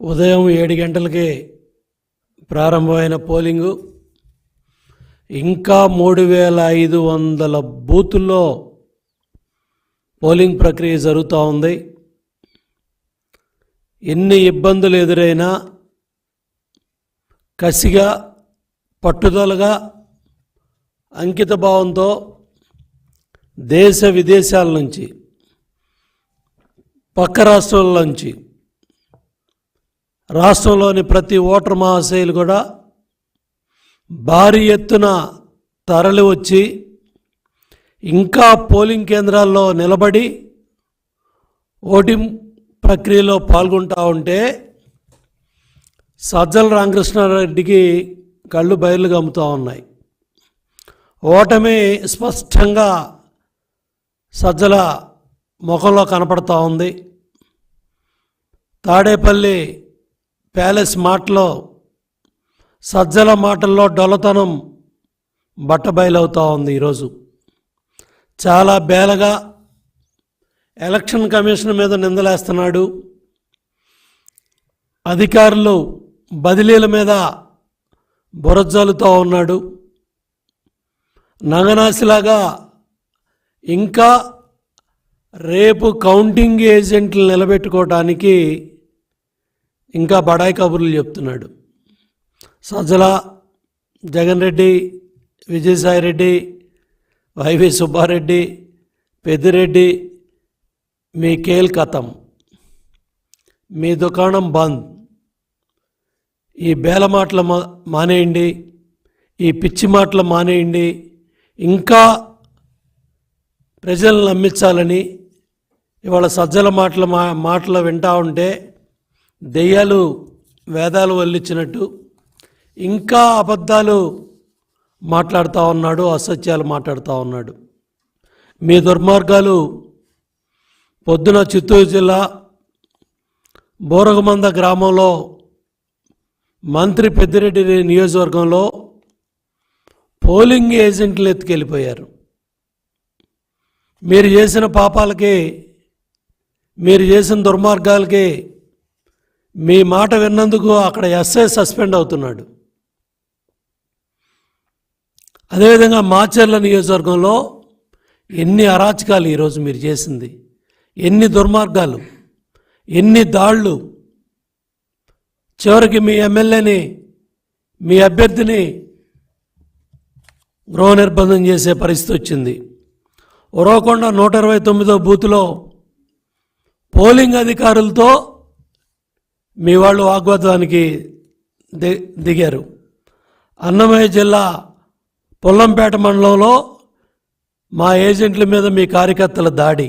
ఉదయం ఏడు గంటలకి ప్రారంభమైన పోలింగు. ఇంకా మూడు వేల ఐదు వందల బూతుల్లో పోలింగ్ ప్రక్రియ జరుగుతూ ఉంది. ఎన్ని ఇబ్బందులు ఎదురైనా కసిగా పట్టుదలగా అంకిత భావంతో దేశ విదేశాల నుంచి పక్క రాష్ట్రాల నుంచి రాష్ట్రంలోని ప్రతి ఓటర్ మహాశయులు కూడా భారీ ఎత్తున తరలి వచ్చి ఇంకా పోలింగ్ కేంద్రాల్లో నిలబడి ఓటింగ్ ప్రక్రియలో పాల్గొంటూ ఉంటే సజ్జల రామకృష్ణారెడ్డికి కళ్ళు బయలు గమ్ముతూ ఉన్నాయి. ఓటమి స్పష్టంగా సజ్జల ముఖంలో కనపడతా ఉంది. తాడేపల్లి ప్యాలెస్ మాటలో సజ్జల మాటల్లో డొలతనం బట్టబయలవుతూ ఉంది ఈరోజు. చాలా బేలగా ఎలక్షన్ కమిషన్ మీద నిందలేస్తున్నాడు. అధికారులు బదిలీల మీద బురజల్లుతూ ఉన్నాడు. నగనాశిలాగా ఇంకా రేపు కౌంటింగ్ ఏజెంట్లు నిలబెట్టుకోవటానికి ఇంకా బడాయి కబుర్లు చెప్తున్నాడు. సజ్జల జగన్ రెడ్డి విజయసాయిరెడ్డి వైవి సుబ్బారెడ్డి పెద్దిరెడ్డి మీ కేల్ కథం మీ దుకాణం బంద్. ఈ బేల మాటలు మా మానేయండి ఈ పిచ్చి మాటలు మానేయండి ఇంకా ప్రజలను నమ్మించాలని ఇవాళ సజ్జల మాటలు మా మాటలు వింటా ఉంటే దెయ్యాలు వేదాలు వల్లించినట్టు ఇంకా అబద్ధాలు మాట్లాడుతూ ఉన్నాడు అసత్యాలు మాట్లాడుతూ ఉన్నాడు. మీ దుర్మార్గాలు పొద్దున చిత్తూరు జిల్లా బోరగమంద గ్రామంలో మంత్రి పెద్దిరెడ్డి నియోజకవర్గంలో పోలింగ్ ఏజెంట్లు ఎత్తుకెళ్ళిపోయారు. మీరు చేసిన పాపాలకి మీరు చేసిన దుర్మార్గాలకి మీ మాట విన్నందుకు అక్కడ ఎస్ఐ సస్పెండ్ అవుతున్నాడు. అదేవిధంగా మాచర్ల నియోజకవర్గంలో ఎన్ని అరాచకాలు ఈరోజు మీరు చేసింది? ఎన్ని దుర్మార్గాలు? ఎన్ని దాళ్ళు చివరికి మీ ఎమ్మెల్యేని మీ అభ్యర్థిని గృహ నిర్బంధం చేసే పరిస్థితి వచ్చింది. ఉరవకొండ నూట ఇరవై తొమ్మిదో బూత్లో పోలింగ్ అధికారులతో మీ వాళ్ళు వాగ్వాదానికి ది దిగారు. అన్నమయ్య జిల్లా పొల్లంపేట మండలంలో మా ఏజెంట్ల మీద మీ కార్యకర్తల దాడి.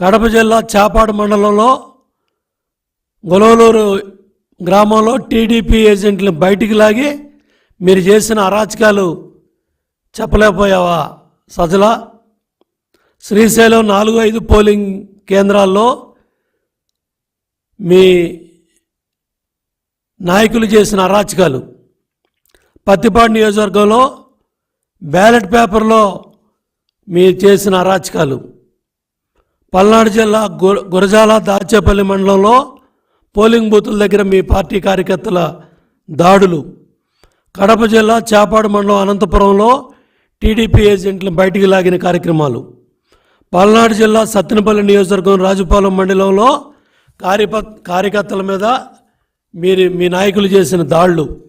కడప జిల్లా చాపాడు మండలంలో గొలవలూరు గ్రామంలో టీడీపీ ఏజెంట్లు బయటికి లాగి మీరు చేసిన అరాచకాలు చెప్పలేకపోయావా సజల శ్రీశైలం నాలుగు ఐదు పోలింగ్ కేంద్రాల్లో మీ నాయకులు చేసిన అరాచకాలు. పత్తిపాడు నియోజకవర్గంలో బ్యాలెట్ పేపర్లో మీరు చేసిన అరాచకాలు. పల్నాడు జిల్లా గు గురజాల దాచేపల్లి మండలంలో పోలింగ్ బూతుల దగ్గర మీ పార్టీ కార్యకర్తల దాడులు. కడప జిల్లా చేపాడు మండలం అనంతపురంలో టీడీపీ ఏజెంట్లను బయటికి లాగిన కార్యక్రమాలు. పల్నాడు జిల్లా సత్తెనపల్లి నియోజకవర్గం రాజుపాలెం మండలంలో కార్యప కార్యకర్తల మీద మీరు మీ నాయకులు చేసిన దాళ్ళు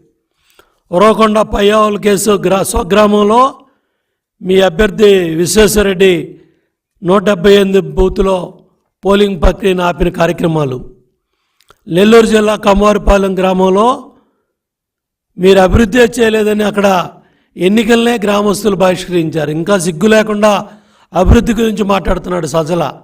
ఉరవకొండ పయ్యావుల కేసు గ్రా స్వగ్రామంలో మీ అభ్యర్థి విశ్వేశ్వరరెడ్డి నూట డెబ్బై ఎనిమిది బూత్లో పోలింగ్ ప్రక్రియను ఆపిన కార్యక్రమాలు. నెల్లూరు జిల్లా కమ్మవారిపాలెం గ్రామంలో మీరు అభివృద్ధి చేయలేదని అక్కడ ఎన్నికలనే గ్రామస్తులు బహిష్కరించారు. ఇంకా సిగ్గు లేకుండా అభివృద్ధి గురించి మాట్లాడుతున్నాడు సజల.